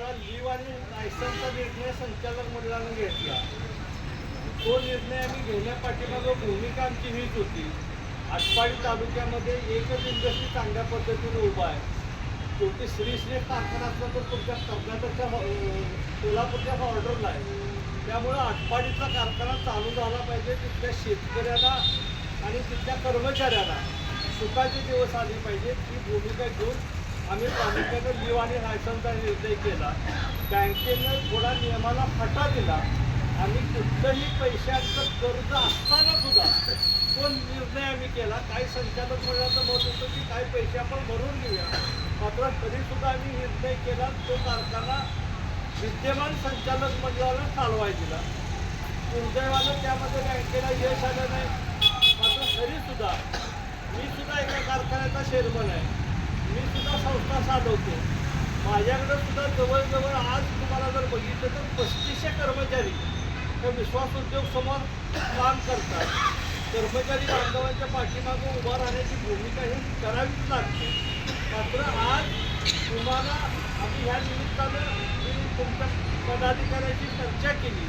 लायसनचा निर्णय संचालक मंडळानं घेतला. तो निर्णय आम्ही घेण्यापाठीमागं भूमिका आमची हीच होती. आटपाडी तालुक्यामध्ये एकच इंडस्ट्री चांगल्या पद्धतीने उभा आहे. शेवटी श्री श्री कारखाना असला तर तुमच्या कर्नाटकच्या हो-, अं, सोलापूरच्या ऑर्डरला आहे. त्यामुळं आटपाडीचा कारखाना चालू झाला पाहिजे तिथल्या शेतकऱ्याला आणि तिथल्या कर्मचाऱ्याला सुखाचे दिवस आले पाहिजेत. ही भूमिका घेऊन आम्ही प्रामुख्यानं लिव आणि लायसनचा निर्णय केला. बँकेनं थोडा नियमाला फटा दिला. आणि कुठलंही पैशाचं कर्ज असताना सुद्धा तो निर्णय आम्ही केला काही संचालक मंडळाचं मत होतं की काही पैसे आपण भरून घेऊया. मात्र तरी सुद्धा आम्ही निर्णय केला तो कारखाना विद्यमान संचालक मंडळाला चालवाय दिला. दुर्दैवानं त्यामध्ये बँकेला यश आलं नाही. मात्र तरी सुद्धा मी सुद्धा एका कारखान्याचा चेअरमन आहे. संस्था चालवतो माझ्याकडं सुद्धा जवळजवळ आज तुम्हाला जर बघितलं तर पस्तीसशे कर्मचारी त्या विश्वास उद्योग समोर काम करतात. कर्मचारी बांधवांच्या पाठीमागं उभा राहण्याची भूमिका ही करावीच लागते. मात्र आज तुम्हाला आम्ही ह्या निमित्तानं मी तुमच्या पदाधिकाऱ्याची चर्चा केली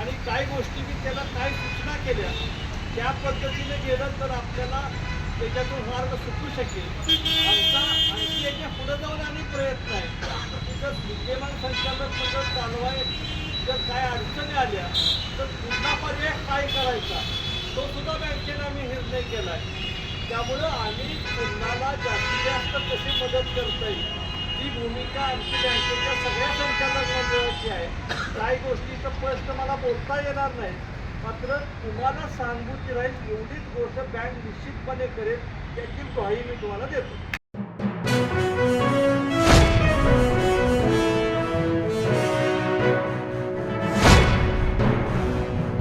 आणि काही गोष्टी मी त्याला काय सूचना केल्या त्या पद्धतीने गेलं तर आपल्याला त्याच्यातून मार्ग सुटू शकेल. आमचा याच्यापुढे जाऊन आणि प्रयत्न आहे. तिथं विद्यमान संचालक मंडळ चालवाय जर काय अडचणी आल्या तर पुन्हा पर्याय काय करायचा? तो सुद्धा बँकेनं आम्ही निर्णय केला आहे त्यामुळं आम्ही पुन्हाला जास्तीत जास्त कशी मदत करता येईल? ही भूमिका आमची बँकेच्या सगळ्या संचालक मंडळाची आहे. काही गोष्टीचं प्रश्न मला बोलता येणार नाही. मात्र तुम्हाला सांगूची राहील एवढीच गोष्ट बँक निश्चितपणे करेल त्याची ग्वाही मी तुम्हाला देतो.